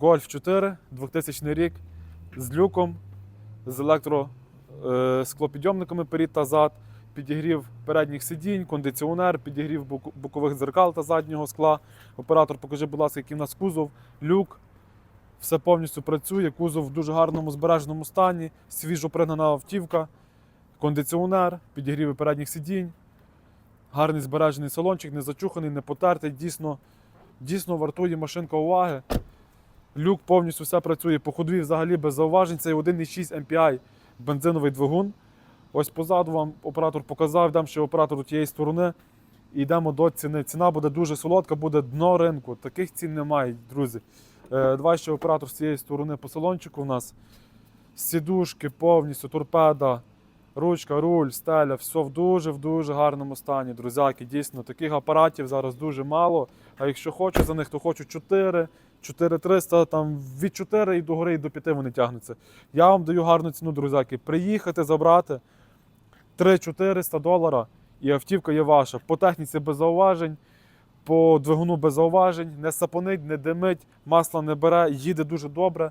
Golf 4, 2000 рік, з люком, з електро е, перед та зад, підігрів передніх сидінь, кондиціонер, підігрів бокових дзеркал та заднього скла. Оператор, покажи, будь ласка, який в нас кузов, люк. Все повністю працює, кузов в дуже гарному збереженому стані, свіжо пригнана автівка, кондиціонер, підігріви передніх сидінь, гарний збережений салончик, не зачуханий, не потертий. Дійсно, дійсно вартує машинка уваги. Люк повністю все працює по ходові взагалі без зауважень. Це 1,6 MPI бензиновий двигун. Ось позаду вам оператор показав, йдемо ще оператору тієї сторони. І йдемо до ціни. Ціна буде дуже солодка, буде дно ринку. Таких цін немає, друзі. Е, Давай ще оператор з цієї сторони по салончику у нас. Сідушки повністю, торпеда, ручка, руль, стеля, все в дуже в дуже гарному стані, друзяки. Дійсно, таких апаратів зараз дуже мало. А якщо хочу за них, то хочу 4, 4300, там від 4 і до гори і до 5 вони тягнуться. Я вам даю гарну ціну, друзяки. Приїхати, забрати 3-400 долара і автівка є ваша. По техніці без зауважень, по двигуну без зауважень, не сапонить, не димить, масла не бере, їде дуже добре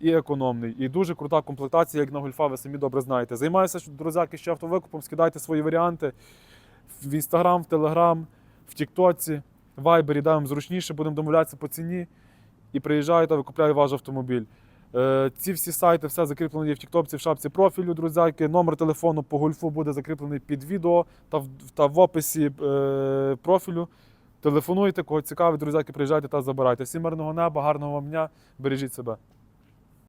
і економний. І дуже крута комплектація, як на гольфа, ви самі добре знаєте. Займаюся, друзяки, ще автовикупом, скидайте свої варіанти в Інстаграм, в Телеграм, в Тіктоці, в Вайбері, де вам зручніше, будемо домовлятися по ціні. І приїжджаєте, викупляю ваш автомобіль. Е, Ці всі сайти, все закріплено є в Тіктопці, в шапці профілю, друзяки. Номер телефону по гольфу буде закріплений під відео та в, та в описі е, профілю. Телефонуйте, кого цікавить, друзяки, приїжджайте та забирайте. Всім мирного неба, гарного вам дня, бережіть себе.